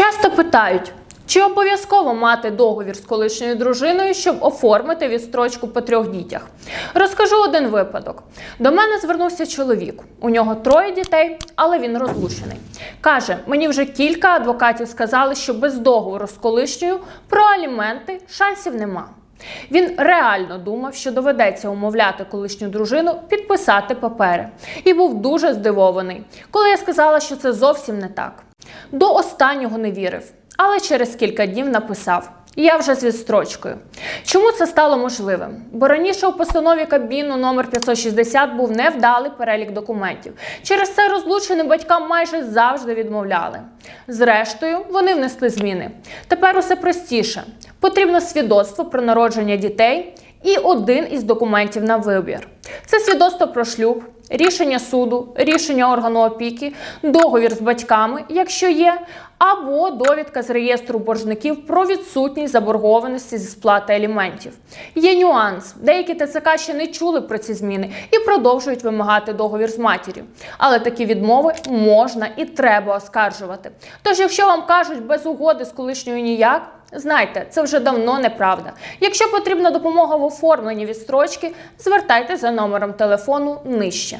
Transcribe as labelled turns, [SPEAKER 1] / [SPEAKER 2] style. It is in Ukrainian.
[SPEAKER 1] Часто питають, чи обов'язково мати договір з колишньою дружиною, щоб оформити відстрочку по трьох дітях. Розкажу один випадок. До мене звернувся чоловік. У нього троє дітей, але він розлучений. Каже, мені вже кілька адвокатів сказали, що без договору з колишньою про аліменти шансів нема. Він реально думав, що доведеться умовляти колишню дружину підписати папери, і був дуже здивований, коли я сказала, що це зовсім не так. До останнього не вірив, але через кілька днів написав. Я вже з відстрочкою. Чому це стало можливим? Бо раніше у постанові Кабміну номер 560 був невдалий перелік документів. Через це розлученим батькам майже завжди відмовляли. Зрештою, вони внесли зміни. Тепер усе простіше. Потрібно свідоцтво про народження дітей і один із документів на вибір. Це свідоцтво про шлюб, рішення суду, рішення органу опіки, договір з батьками, якщо є, або довідка з реєстру боржників про відсутність заборгованості зі сплати аліментів. Є нюанс. Деякі ТЦК ще не чули про ці зміни і продовжують вимагати договір з матір'ю. Але такі відмови можна і треба оскаржувати. Тож, якщо вам кажуть без угоди з колишньою ніяк, Знайте, це вже давно неправда. Якщо потрібна допомога в оформленні відстрочки, звертайте за номером телефону нижче.